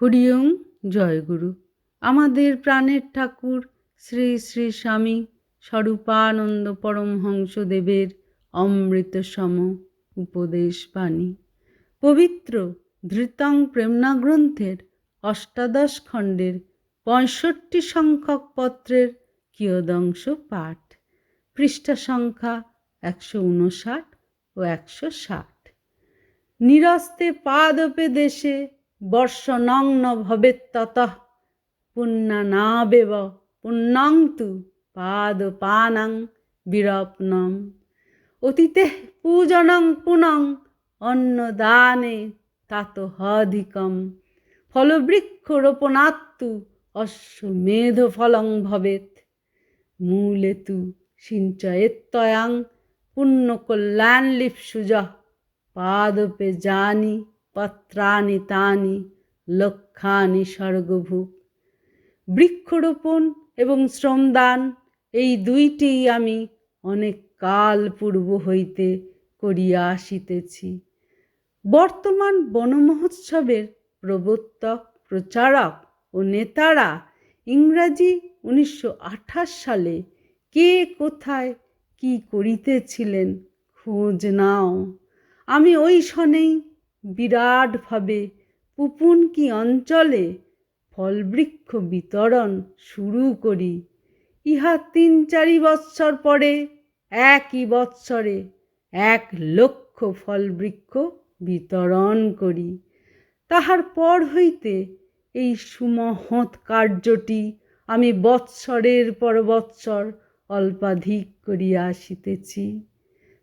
হরিওম জয়গুরু। আমাদের প্রাণের ঠাকুর শ্রী শ্রী স্বামী স্বরূপানন্দ পরমহংসদেবের অমৃত সম উপদেশ বাণী। পবিত্র ধৃতং প্রেমনা গ্রন্থের অষ্টাদশ খণ্ডের পঁয়ষট্টি সংখ্যক পত্রের কিয়দংশ পাঠ। পৃষ্ঠা সংখ্যা একশো উনষাট ও একশো ষাট। নিরস্তে পাদপে দেশে বর্ষণং ন ভবেত্ততঃ পুণ্যানাবেব পুণ্যং তু পাদপানাং বিরপ্নম। অতীতে পূজনং পুনং অন্নদানে তাত হধিকম ফলবৃক্ষরোপণাত্তু অশ্বমেধ ফলং ভবেত মূলে তু সিঞ্চয়েত্তয়াং পুণ্যকল্যাণ লিপ্সুজঃ পাদপে জানি পত্রানি তানি লক্ষানি স্বর্গভূপ বৃক্ষরোপণ এবং শ্রমদান, এই দুইটি আমি অনেক কাল পূর্ব হইতে করিয়া আসিতেছি। বর্তমান বনমহোৎসবের প্রবর্তক, প্রচারক ও নেতারা ইংরাজি উনিশশো সালে কে কোথায় কি করিতেছিলেন খোঁজ নাও। আমি ওই সনেই বিরাটভাবে পুপুনকি অঞ্চলে ফলবৃক্ষ বিতরণ শুরু করি। ইহা তিন চারি বৎসর পরে, একই বৎসরে এক লক্ষ ফলবৃক্ষ বিতরণ করি। তাহার পর হইতে এই সুমহৎ কার্যটি আমি বৎসরের পর বৎসর অল্পাধিক করিয়া আসিতেছি।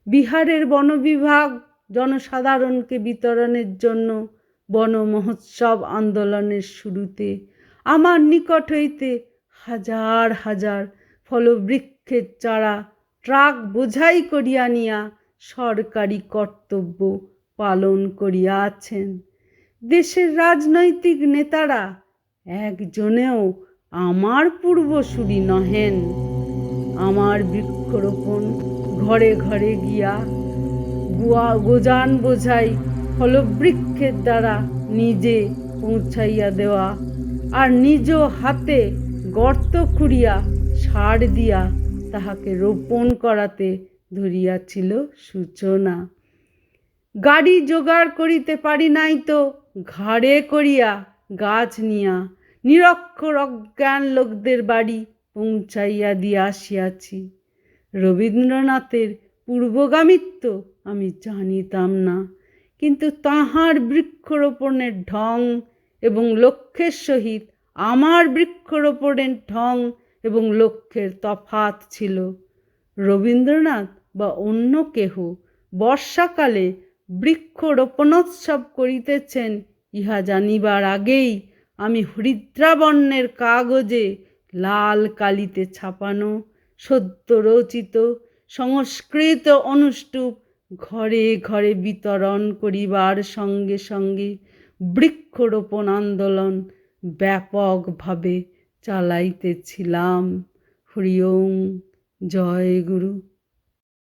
বিহারের বনবিভাগ জনসাধারণকে বিতরণের জন্য বন মহোৎসব আন্দোলনের শুরুতে আমার নিকট হইতে হাজার হাজার ফলবৃক্ষের চারা ট্রাক বোঝাই করিয়া নিয়া সরকারি কর্তব্য পালন করিয়াছেন। দেশের রাজনৈতিক নেতারা একজনেও আমার পূর্বসূরি নহেন। আমার বৃক্ষরোপণ ঘরে ঘরে গুয়া গোজান বোঝাই ফলবৃক্ষের দ্বারা নিজে পৌঁছাইয়া দেওয়া আর নিজ হাতে গর্ত খুঁড়িয়া সার দিয়া তাহাকে রোপণ করাতে ধরিয়াছিল সূচনা। গাড়ি জোগাড় করিতে পারি নাই তো ঘাড়ে করিয়া গাছ নিয়া নিরক্ষর অজ্ঞান লোকদের বাড়ি পৌঁছাইয়া দিয়া আসিয়াছি। রবীন্দ্রনাথের পূর্বগামিত্ব আমি জানিতাম না। কিন্তু তাহার বৃক্ষরোপণের ঢং এবং লক্ষ্যের সহিত আমার বৃক্ষরোপণের ঢং এবং লক্ষ্যের তফাত ছিল। রবীন্দ্রনাথ বা অন্য কেহ বর্ষাকালে বৃক্ষরোপণোৎসব করিতেছেন, ইহা জানিবার আগেই আমি হরিদ্রাবর্ণের কাগজে লাল কালিতে ছাপানো, সদ্য রচিত, সংস্কৃত অনুষ্টুপ ঘরে ঘরে বিতরণ করিবার সঙ্গে সঙ্গে বৃক্ষরোপণ আন্দোলন ব্যাপকভাবে চালাইতেছিলাম। হরিওম জয় গুরু।